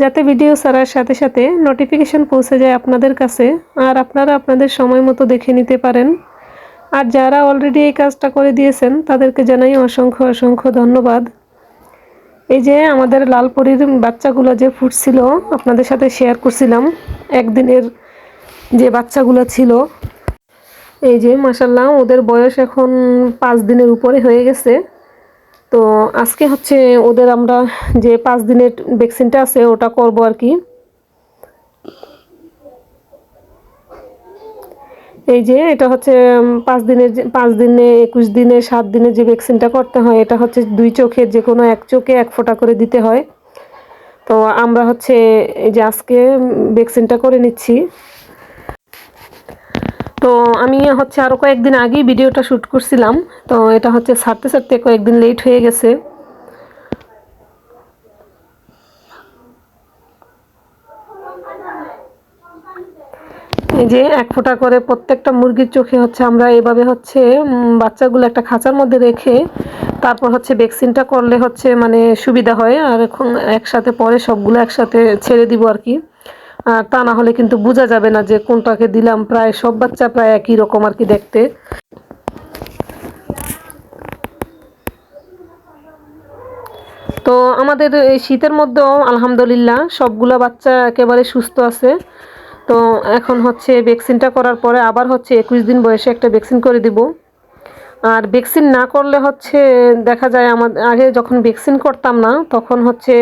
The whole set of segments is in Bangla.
যাতে ভিডিও ছাড়ার সাথে সাথে নোটিফিকেশন পৌঁছে যায় আপনাদের কাছে, আর আপনারা আপনাদের সময় মতো দেখে নিতে পারেন। আর যারা অলরেডি এই কাজটা করে দিয়েছেন, তাদেরকে জানাই অসংখ্য অসংখ্য ধন্যবাদ। এই যে আমাদের লালপরির বাচ্চাগুলো যে ফুটছিল, আপনাদের সাথে শেয়ার করছিলাম। একদিনের যে বাচ্চাগুলো ছিল, এই যে মাসাল্লাহ ওদের বয়স এখন পাঁচ দিনের উপরে হয়ে গেছে। তো আজকে হচ্ছে ওদের আমরা যে পাঁচ দিনের ভ্যাকসিনটা আছে, ওটা করব আর কি। এই যে এটা হচ্ছে পাঁচ দিনের পাঁচ দিনে, একুশ দিনে, সাত দিনে যে ভ্যাকসিনটা করতে হয়, এটা হচ্ছে দুই চোখের যে কোনো এক চোখে এক ফোঁটা করে দিতে হয়। তো আমরা হচ্ছে এই যে আজকে ভ্যাকসিনটা করে নিচ্ছি। তো আমি হচ্ছে আরও কয়েকদিন আগেই ভিডিওটা শ্যুট করছিলাম। তো এটা হচ্ছে ছাড়তে ছাড়তে কয়েকদিন লেট হয়ে গেছে। এই যে এক ফোঁটা করে প্রত্যেকটা মুরগির চোখে হচ্ছে আমরা এভাবে হচ্ছে বাচ্চাগুলো একটা খাঁচার মধ্যে রেখে তারপর হচ্ছে ভ্যাকসিনটা করলে হচ্ছে মানে সুবিধা হয়। আর এখন একসাথে পরে সবগুলো একসাথে ছেড়ে দিব আর কি। তা না হলে কিন্তু বোঝা যাবে না যে কোনটাকে দিলাম, প্রায় সব বাচ্চা প্রায় একই রকম আর কি দেখতে। তো আমাদের এই শীতের মধ্যেও আলহামদুলিল্লাহ সবগুলো বাচ্চা একেবারে সুস্থ আছে। তো এখন হচ্ছে ভ্যাকসিনটা করার পরে আবার হচ্ছে একুশ দিন বয়সে একটা ভ্যাকসিন করে দিব। আর ভ্যাকসিন না করলে হচ্ছে দেখা যায় আমার আগে যখন ভ্যাকসিন করতাম না, তখন হচ্ছে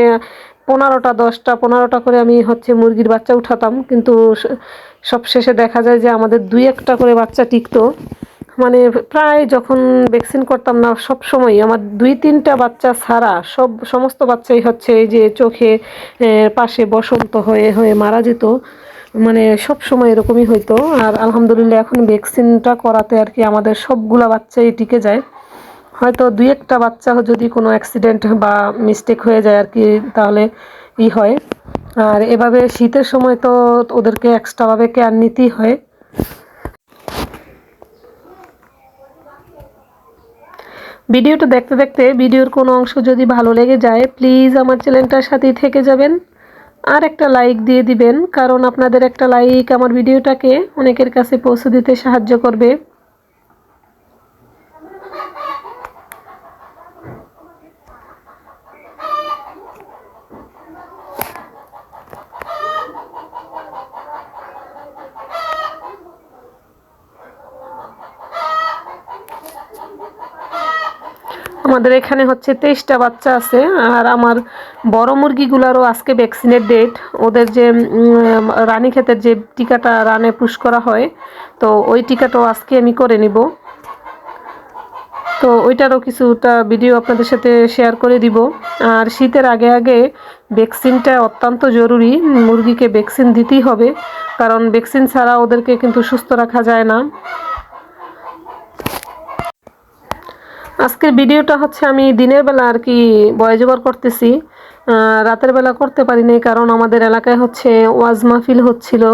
পনেরোটা, দশটা, পনেরোটা করে আমি হচ্ছে মুরগির বাচ্চা উঠাতাম। কিন্তু স- সবশেষে দেখা যায় যে আমাদের দুই একটা করে বাচ্চা টিকতো। মানে প্রায় যখন ভ্যাকসিন করতাম না, সব সময় আমার দুই তিনটা বাচ্চা ছাড়া সব, সমস্ত বাচ্চাই হচ্ছে এই যে চোখে পাশে বসন্ত হয়ে হয়ে মারা যেত। মানে সব সময় এরকমই হইতো। আর আলহামদুলিল্লাহ এখন ভ্যাকসিনটা করাতে আর কি আমাদের সবগুলা বাচ্চাই টিকে যায়। হয়তো দুই একটা বাচ্চা যদি কোনো অ্যাক্সিডেন্ট বা মিস্টেক হয়ে যায় আর কি তাহলে ই হয়। আর এভাবে শীতের সময় তো ওদেরকে এক্সট্রাভাবে কেয়ার নিতেই হয়। ভিডিওটা দেখতে দেখতে ভিডিওর কোনো অংশ যদি ভালো লেগে যায় প্লিজ আমার চ্যানেলটার সাথেই থেকে যাবেন। আর একটা লাইক দিয়ে দিবেন, কারণ আপনাদের একটা লাইক আমার ভিডিওটাকে অনেকের কাছে পৌঁছে দিতে সাহায্য করবে। আমাদের এখানে হচ্ছে তেইশটা বাচ্চা আছে আর আমার বড় মুরগিগুলোরও আজকে ভ্যাকসিনের ডেট ওদের যে উম, রানীক্ষেতের যে টিকাটা রানে পুশ করা হয় তো ওই টিকাটাও আজকে আমি করে নিব। তো ওইটারও কিছুটা ভিডিও আপনাদের সাথে শেয়ার করে দিব। আর শীতের আগে আগে ভ্যাকসিনটা অত্যন্ত জরুরি মুরগিকে ভ্যাকসিন দিতেই হবে কারণ ভ্যাকসিন ছাড়া ওদেরকে কিন্তু সুস্থ রাখা যায় না। আজকের ভিডিওটা হচ্ছে আমি দিনের বেলা আর কি ভয়েস ওভার করতেছি। রাতের বেলা করতে পারিনি কারণ আমাদের এলাকায় হচ্ছে ওয়াজ মাহফিল হচ্ছিল।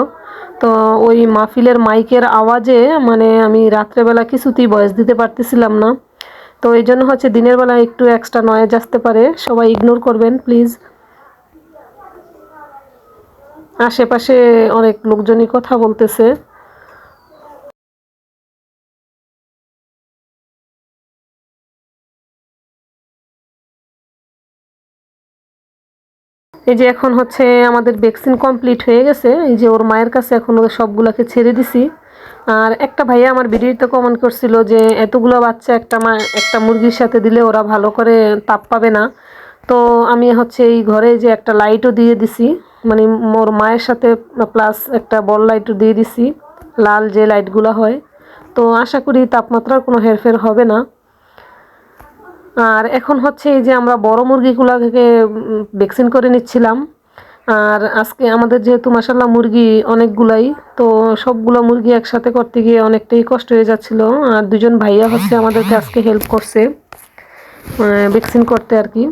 তো ওই মাহফিলের মাইকের আওয়াজে মানে আমি রাত্রেবেলা কিছুতেই ভয়েস দিতে পারতেছিলাম না। তো এই জন্য হচ্ছে দিনের বেলা একটু এক্সট্রা নয়েজ আসতে পারে। সবাই ইগনোর করবেন প্লিজ আশেপাশে অনেক লোকজনই কথা বলতেছে। এই যে এখন হচ্ছে আমাদের ভ্যাকসিন কমপ্লিট হয়ে গেছে, এই যে ওর মায়ের কাছে এখন ওদের সবগুলোকে ছেড়ে দিছি। আর একটা ভাইয়া আমার ভিডিওতে কমেন্ট করছিল যে, এতগুলো বাচ্চা একটা মা, একটা মুরগির সাথে দিলে ওরা ভালো করে তাপ পাবে না। তো আমি হচ্ছে এই ঘরে যে একটা লাইটও দিয়ে দিছি মানে মোর মায়ের সাথে প্লাস একটা বল লাইটও দিয়ে দিছি, লাল যে লাইটগুলো হয়। তো আশা করি তাপমাত্রার কোনো হেরফের হবে না। আর এখন হচ্ছে এই যে আমরা বড় মুরগিগুলোকে ভ্যাকসিন করে নিচ্ছিলাম। আর আজকে আমাদের যেহেতু মাসাল্লাহ মুরগি অনেকগুলাই, তো সবগুলো মুরগি একসাথে করতে গিয়ে অনেকটাই কষ্ট হয়ে যাচ্ছিল। আর দুজন ভাইয়া হচ্ছে আমাদেরকে আজকে হেল্প করছে ভ্যাকসিন করতে আর কি।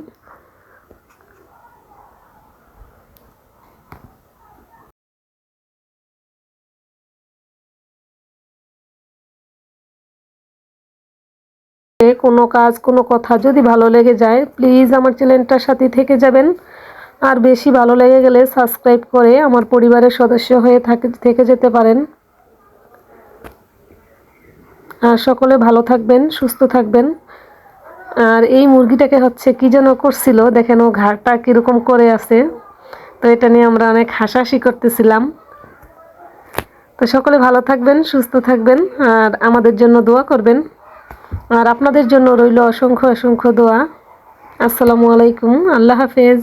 কোনো কাজ, কোনো কথা যদি ভালো লেগে যায় প্লিজ আমার চ্যানেলটার সাথে থেকে যাবেন। আর বেশি ভালো লেগে গেলে সাবস্ক্রাইব করে আমার পরিবারের সদস্য হয়ে থাকে, থেকে যেতে পারেন। আর সকলে ভালো থাকবেন, সুস্থ থাকবেন। আর এই মুরগিটাকে হচ্ছে কি যেন করছিল, দেখেন ও ঘাড়টা কীরকম করে আছে। তো এটা নিয়ে আমরা অনেক হাসাহাসি করতেছিলাম। তো সকলে ভালো থাকবেন, সুস্থ থাকবেন। আর আমাদের জন্য দোয়া করবেন। আর আপনাদের জন্য রইল অসংখ্য অসংখ্য দোয়া। আসসালামু আলাইকুম। আল্লাহ হাফেজ।